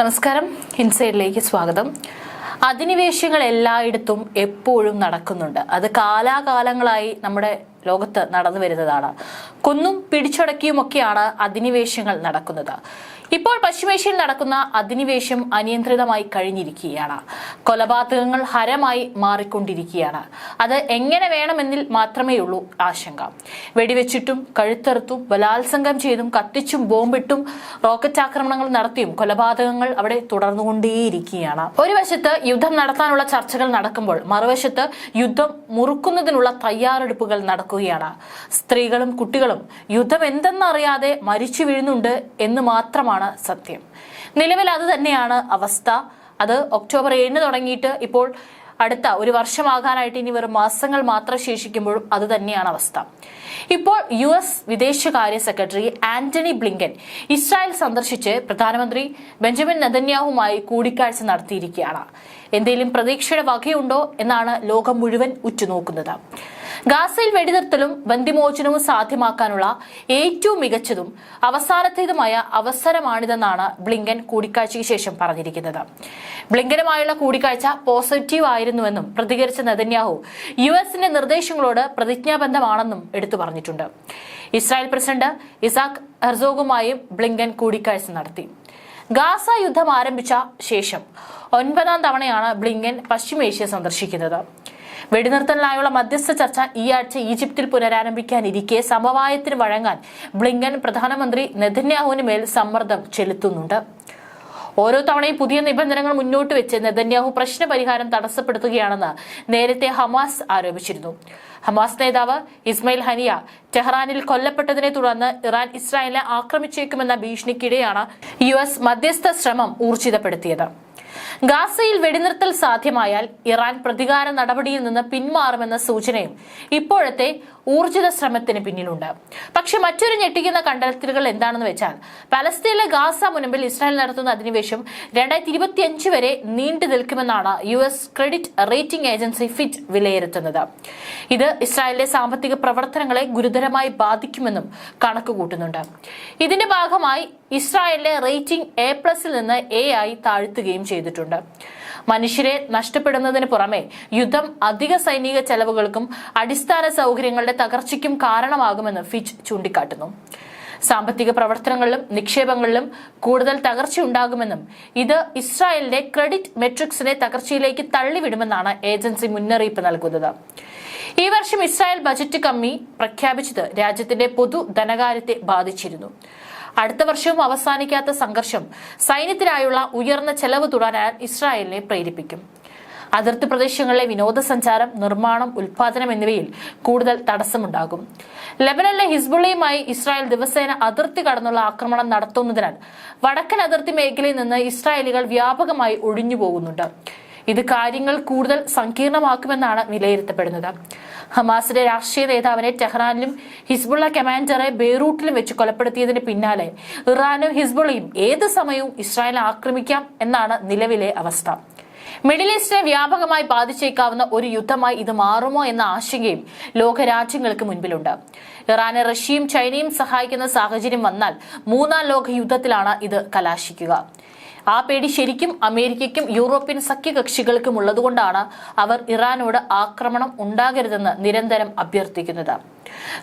നമസ്കാരം. ഇൻസൈഡിലേക്ക് സ്വാഗതം. അധിനിവേശങ്ങൾ എല്ലായിടത്തും എപ്പോഴും നടക്കുന്നുണ്ട്. അത് കാലാകാലങ്ങളായി നമ്മുടെ ലോകത്ത് നടന്നു വരുന്നതാണ്. കൊന്നും പിടിച്ചടക്കിയുമൊക്കെയാണ് അധിനിവേശങ്ങൾ നടക്കുന്നത്. ഇപ്പോൾ പശ്ചിമേഷ്യയിൽ നടക്കുന്ന അധിനിവേശം അനിയന്ത്രിതമായി കഴിഞ്ഞിരിക്കുകയാണ്. കൊലപാതകങ്ങൾ ഹരമായി മാറിക്കൊണ്ടിരിക്കുകയാണ്. അത് എങ്ങനെ വേണമെന്നിൽ മാത്രമേ ഉള്ളൂ ആശങ്ക. വെടിവെച്ചിട്ടും കഴുത്തറുത്തും ബലാത്സംഗം ചെയ്തും കത്തിച്ചും ബോംബിട്ടും റോക്കറ്റ് ആക്രമണങ്ങൾ നടത്തിയും കൊലപാതകങ്ങൾ അവിടെ തുടർന്നുകൊണ്ടേയിരിക്കുകയാണ്. ഒരു വശത്ത് യുദ്ധം നടത്താനുള്ള ചർച്ചകൾ നടക്കുമ്പോൾ മറുവശത്ത് യുദ്ധം മുറുക്കുന്നതിനുള്ള തയ്യാറെടുപ്പുകൾ നടക്കുകയാണ്. സ്ത്രീകളും കുട്ടികളും യുദ്ധം എന്തെന്നറിയാതെ മരിച്ചു വീഴുന്നുണ്ട് എന്ന് മാത്രമാണ് സത്യം. നിലവിൽ അത് തന്നെയാണ് അവസ്ഥ. അത് ഒക്ടോബർ ഏഴിന് തുടങ്ങിയിട്ട് ഇപ്പോൾ അടുത്ത ഒരു വർഷമാകാനായിട്ട് ഇനി വെറും മാസങ്ങൾ മാത്രം ശേഷിക്കുമ്പോഴും അത് തന്നെയാണ് അവസ്ഥ. ഇപ്പോൾ യു എസ് വിദേശകാര്യ സെക്രട്ടറി ആന്റണി ബ്ലിങ്കൻ ഇസ്രായേൽ സന്ദർശിച്ച് പ്രധാനമന്ത്രി ബെഞ്ചമിൻ നദന്യാഹുമായി കൂടിക്കാഴ്ച നടത്തിയിരിക്കുകയാണ്. എന്തെങ്കിലും പ്രതീക്ഷയുടെ വകയുണ്ടോ എന്നാണ് ലോകം മുഴുവൻ ഉറ്റുനോക്കുന്നത്. ഗാസയിൽ വെടിനിർത്തലും ബന്ധിമോചനവും സാധ്യമാക്കാനുള്ള ഏറ്റവും മികച്ചതും അവസാനത്തേതുമായ അവസരമാണിതെന്നാണ് ബ്ലിങ്കൻ കൂടിക്കാഴ്ചയ്ക്ക് ശേഷം പറഞ്ഞിരിക്കുന്നത്. ബ്ലിങ്കനുമായുള്ള കൂടിക്കാഴ്ച പോസിറ്റീവ് ആയിരുന്നുവെന്നും പ്രതികരിച്ച നെതന്യാഹു യു എസിന്റെ നിർദ്ദേശങ്ങളോട് പ്രതിജ്ഞാബദ്ധമാണെന്നും എടുത്തു പറഞ്ഞിട്ടുണ്ട്. ഇസ്രായേൽ പ്രസിഡന്റ് ഇസാഖ് ഹെർസോഗുമായും ബ്ലിങ്കൻ കൂടിക്കാഴ്ച നടത്തി. ഗാസ യുദ്ധം ആരംഭിച്ച ശേഷം ഒൻപതാം തവണയാണ് ബ്ലിങ്കൻ പശ്ചിമേഷ്യ സന്ദർശിക്കുന്നത്. വെടിനിർത്തലിനായുള്ള മധ്യസ്ഥ ചർച്ച ഈ ആഴ്ച ഈജിപ്തിൽ പുനരാരംഭിക്കാനിരിക്കെ. സമവായത്തിന് വഴങ്ങാൻ ബ്ലിങ്കൻ പ്രധാനമന്ത്രി നെതന്യാഹുവിന് മേൽ സമ്മർദ്ദം ചെലുത്തുന്നുണ്ട്. ഓരോ തവണയും പുതിയ നിബന്ധനകൾ മുന്നോട്ട് വെച്ച് നെതന്യാഹു പ്രശ്ന പരിഹാരം തടസ്സപ്പെടുത്തുകയാണെന്ന് നേരത്തെ ഹമാസ് ആരോപിച്ചിരുന്നു. ഹമാസ് നേതാവ് ഇസ്മയിൽ ഹനിയ ടെഹ്റാനിൽ കൊല്ലപ്പെട്ടതിനെ തുടർന്ന് ഇറാൻ ഇസ്രായേലിനെ ആക്രമിച്ചേക്കുമെന്ന ഭീഷണിക്കിടെയാണ് യു എസ് മധ്യസ്ഥ ശ്രമം ഊർജിതപ്പെടുത്തിയത്. ഗാസയിൽ വെടിനിർത്തൽ സാധ്യമായാൽ ഇറാൻ പ്രതികാര നടപടിയിൽ നിന്ന് പിന്മാറുമെന്ന സൂചനയും ഇപ്പോഴത്തെ ഊർജിത ശ്രമത്തിന് പിന്നിലുണ്ട്. പക്ഷെ മറ്റൊരു ഞെട്ടിക്കുന്ന കണ്ടെത്തലുകൾ എന്താണെന്ന് വെച്ചാൽ പലസ്തീനിലെ ഗാസ മുൻപിൽ ഇസ്രായേൽ നടത്തുന്ന അധിനിവേശം രണ്ടായിരത്തി വരെ നീണ്ടു നിൽക്കുമെന്നാണ് U S credit rating agency Fitch വിലയിരുത്തുന്നത്. ഇത് ഇസ്രായേലിലെ സാമ്പത്തിക പ്രവർത്തനങ്ങളെ ഗുരുതരമായി ബാധിക്കുമെന്നും കണക്കുകൂട്ടുന്നുണ്ട്. ഇതിന്റെ ഭാഗമായി ഇസ്രായേലിലെ റേറ്റിംഗ് എ പ്ലസിൽ നിന്ന് എ ആയി താഴ്ത്തുകയും ചെയ്തിട്ടുണ്ട്. മനുഷ്യരെ നഷ്ടപ്പെടുന്നതിന് പുറമെ യുദ്ധം അധിക സൈനിക ചെലവുകൾക്കും അടിസ്ഥാന സൗകര്യങ്ങളുടെ തകർച്ചയ്ക്കും കാരണമാകുമെന്ന് ഫിച്ച് ചൂണ്ടിക്കാട്ടുന്നു. സാമ്പത്തിക പ്രവർത്തനങ്ങളിലും നിക്ഷേപങ്ങളിലും കൂടുതൽ തകർച്ച ഉണ്ടാകുമെന്നും ഇത് ഇസ്രായേലിന്റെ ക്രെഡിറ്റ് മെട്രിക്സിനെ തകർച്ചയിലേക്ക് തള്ളിവിടുമെന്നാണ് ഏജൻസി മുന്നറിയിപ്പ് നൽകുന്നത്. ഈ വർഷം ഇസ്രായേൽ ബജറ്റ് കമ്മി പ്രഖ്യാപിച്ചത് രാജ്യത്തിന്റെ പൊതു ധനകാര്യത്തെ ബാധിച്ചിരുന്നു. അടുത്ത വർഷവും അവസാനിക്കാത്ത സംഘർഷം സൈന്യത്തിനായുള്ള ഉയർന്ന ചെലവ് തുടരാൻ ഇസ്രായേലിനെ പ്രേരിപ്പിക്കും. അതിർത്തി പ്രദേശങ്ങളിലെ വിനോദസഞ്ചാരം നിർമ്മാണം ഉൽപാദനം എന്നിവയിൽ കൂടുതൽ തടസ്സമുണ്ടാകും. ലബനനിലെ ഹിസ്ബുള്ളയുമായി ഇസ്രായേൽ ദിവസേന അതിർത്തി കടന്നുള്ള ആക്രമണം നടത്തുന്നതിനാൽ വടക്കൻ അതിർത്തി മേഖലയിൽ നിന്ന് ഇസ്രായേലുകൾ വ്യാപകമായി ഒഴിഞ്ഞു പോകുന്നുണ്ട് ഇത് കാര്യങ്ങൾ കൂടുതൽ സങ്കീർണമാക്കുമെന്നാണ് വിലയിരുത്തപ്പെടുന്നത്. ഹമാസിന്റെ രാഷ്ട്രീയ നേതാവിനെ ടെഹ്റാനിലും ഹിസ്ബുള്ള കമാൻഡറെ ബെയ്റൂട്ടിലും വെച്ച് കൊലപ്പെടുത്തിയതിന് പിന്നാലെ ഇറാനും ഹിസ്ബുള്ളയും ഏത് സമയവും ഇസ്രായേൽ ആക്രമിക്കാം എന്നാണ് നിലവിലെ അവസ്ഥ. മിഡിൽ ഈസ്റ്റിനെ വ്യാപകമായി ബാധിച്ചേക്കാവുന്ന ഒരു യുദ്ധമായി ഇത് മാറുമോ എന്ന ആശങ്കയും ലോകരാജ്യങ്ങൾക്ക് മുൻപിലുണ്ട്. ഇറാനെ റഷ്യയും ചൈനയും സഹായിക്കുന്ന സാഹചര്യം വന്നാൽ മൂന്നാം ലോക യുദ്ധത്തിലാണ് ഇത് കലാശിക്കുക. ആ പേടി ശരിക്കും അമേരിക്കയ്ക്കും യൂറോപ്യൻ സഖ്യകക്ഷികൾക്കും ഉള്ളതുകൊണ്ടാണ് അവർ ഇറാനോട് ആക്രമണം ഉണ്ടാകരുതെന്ന് നിരന്തരം അഭ്യർത്ഥിക്കുന്നത്.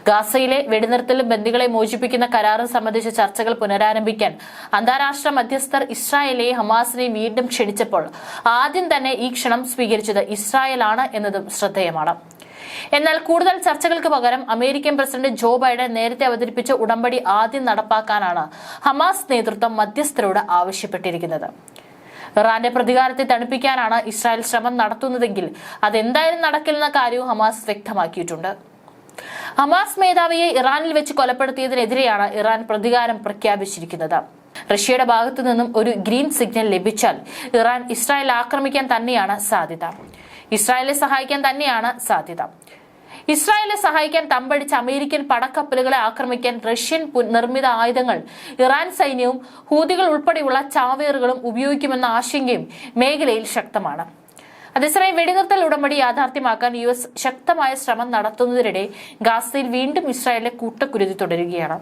ഗാസയിലെ വെടിനിർത്തലും ബന്ദികളെ മോചിപ്പിക്കുന്ന കരാറും സംബന്ധിച്ച ചർച്ചകൾ പുനരാരംഭിക്കാൻ അന്താരാഷ്ട്ര മധ്യസ്ഥർ ഇസ്രായേലെ ഹമാസിനെ വീണ്ടും ക്ഷണിച്ചപ്പോൾ ആദ്യം തന്നെ ഈ ക്ഷണം സ്വീകരിച്ചത് ഇസ്രായേലാണ് എന്നതും ശ്രദ്ധേയമാണ്. എന്നാൽ കൂടുതൽ ചർച്ചകൾക്ക് പകരം അമേരിക്കൻ പ്രസിഡന്റ് ജോ ബൈഡൻ നേരത്തെ അവതരിപ്പിച്ച ഉടമ്പടി ആദ്യം നടപ്പാക്കാനാണ് ഹമാസ് നേതൃത്വം മധ്യസ്ഥരോട് ആവശ്യപ്പെട്ടിരിക്കുന്നത്. ഇറാന്റെ പ്രതികാരത്തെ തണുപ്പിക്കാനാണ് ഇസ്രായേൽ ശ്രമം നടത്തുന്നതെങ്കിൽ അതെന്തായാലും നടക്കില്ലെന്ന കാര്യവും ഹമാസ് വ്യക്തമാക്കിയിട്ടുണ്ട്. ഹമാസ് മേധാവിയെ ഇറാനിൽ വെച്ച് കൊലപ്പെടുത്തിയതിനെതിരെയാണ് ഇറാൻ പ്രതികാരം പ്രഖ്യാപിച്ചിരിക്കുന്നത്. റഷ്യയുടെ ഭാഗത്തു നിന്നും ഒരു ഗ്രീൻ സിഗ്നൽ ലഭിച്ചാൽ ഇറാൻ ഇസ്രായേൽ ആക്രമിക്കാൻ തന്നെയാണ് സാധ്യത. ഇസ്രായേലിനെ സഹായിക്കാൻ തന്നെയാണ് സാധ്യത. ഇസ്രായേലിനെ സഹായിക്കാൻ തമ്പടിച്ച അമേരിക്കൻ പടക്കപ്പലുകളെ ആക്രമിക്കാൻ റഷ്യൻ നിർമ്മിത ആയുധങ്ങൾ ഇറാൻ സൈന്യവും ഹൂതികൾ ഉൾപ്പെടെയുള്ള ചാവേറുകളും ഉപയോഗിക്കുമെന്ന ആശങ്കയും മേഖലയിൽ ശക്തമാണ്. അതേസമയം വെടിനിർത്തൽ ഉടമ്പടി യാഥാർത്ഥ്യമാക്കാൻ യു എസ് ശക്തമായ ശ്രമം നടത്തുന്നതിനിടെ ഗാസയിൽ വീണ്ടും ഇസ്രായേലിലെ കൂട്ടക്കുരുതി തുടരുകയാണ്.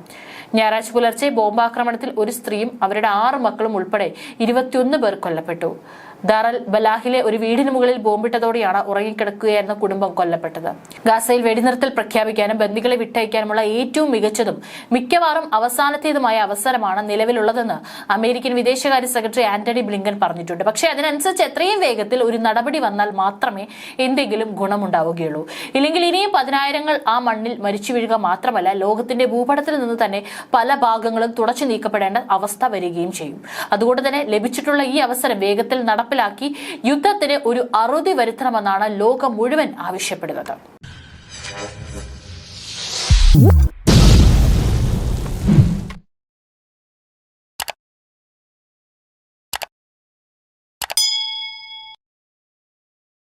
ഞായറാഴ്ച പുലർച്ചെ ബോംബാക്രമണത്തിൽ ഒരു സ്ത്രീയും അവരുടെ ആറ് മക്കളും ഉൾപ്പെടെ ഇരുപത്തിയൊന്ന് പേർ കൊല്ലപ്പെട്ടു. ദാറൽ ബലാഹിലെ ഒരു വീടിന് മുകളിൽ ബോംബിട്ടതോടെയാണ് ഉറങ്ങിക്കിടക്കുകയായിരുന്ന കുടുംബം കൊല്ലപ്പെട്ടത്. ഗാസയിൽ വെടിനിർത്തൽ പ്രഖ്യാപിക്കാനും ബന്ദികളെ വിട്ടയക്കാനുമുള്ള ഏറ്റവും മികച്ചതും മിക്കവാറും അവസാനത്തേതുമായ അവസരമാണ് നിലവിലുള്ളതെന്ന് അമേരിക്കൻ വിദേശകാര്യ സെക്രട്ടറി ആന്റണി ബ്ലിങ്കൻ പറഞ്ഞിട്ടുണ്ട്. പക്ഷേ അതിനനുസരിച്ച് എത്രയും വേഗത്തിൽ ഒരു നടപടി വന്നാൽ മാത്രമേ എന്തെങ്കിലും ഗുണമുണ്ടാവുകയുള്ളൂ. ഇല്ലെങ്കിൽ ഇനിയും പതിനായിരങ്ങൾ ആ മണ്ണിൽ മരിച്ചു വീഴുക മാത്രമല്ല ലോകത്തിന്റെ ഭൂപടത്തിൽ നിന്ന് തന്നെ പല ഭാഗങ്ങളും തുടച്ചു നീക്കപ്പെടേണ്ട അവസ്ഥ വരികയും ചെയ്യും. അതുകൊണ്ട് തന്നെ ലഭിച്ചിട്ടുള്ള ഈ അവസരം വേഗത്തിൽ നടപ്പിലാക്കി യുദ്ധത്തിന് ഒരു അറുതി വരുത്തണമെന്നാണ് ലോകം മുഴുവൻ ആവശ്യപ്പെടുന്നത്.